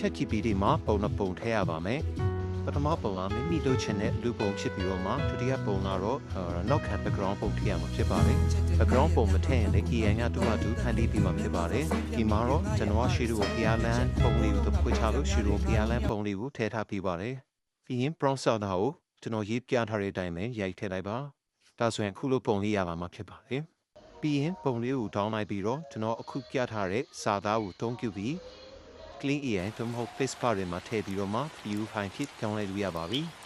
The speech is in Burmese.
ChatGPT မှာပုံနှစ်ပုံထည့်ရပါမယ်ပထမပုံကမိမိလိုချင်တဲ့လူပုံဖြစ်ပြီးတော့မှဒုတိယပုံကတော့အာနောက်ခံ background ပုံထည့်ရမှာဖြစ်ပါတယ် background ပုံမထည့်ရင်လည်း KN ကတူမတူဖန်တီးပြီးမှဖြစ်ပါတယ်ဒီမှာတော့ကျွန်တော်ကရှီရိုဖီယာလန်ပုံလေးကိုဖွင့်ချလို့ရှီရိုဖီယာလန်ပုံလေးကိုထည့်ထားပြီးပါတယ်ပြီးရင် prompt ဆောက်တာကိုကျွန်တော်ရေးပြထားတဲ့အတိုင်းပဲရိုက်ထည့်လိုက်ပါဒါဆိုရင်အခုလိုပုံလေးရပါမှာဖြစ်ပါတယ်ပြီးရင်ပုံလေးကို down လိုက်ပြီးတော့ကျွန်တော်အခုပြထားတဲ့စာသားကိုအသုံးပြုပြီး clean AI သို့မဟုတ် face bar တွေမှာထည့်ပြီးတော့မှ view file ဖြစ်ကြောင်းလိုက်လို့ရပါပြီ။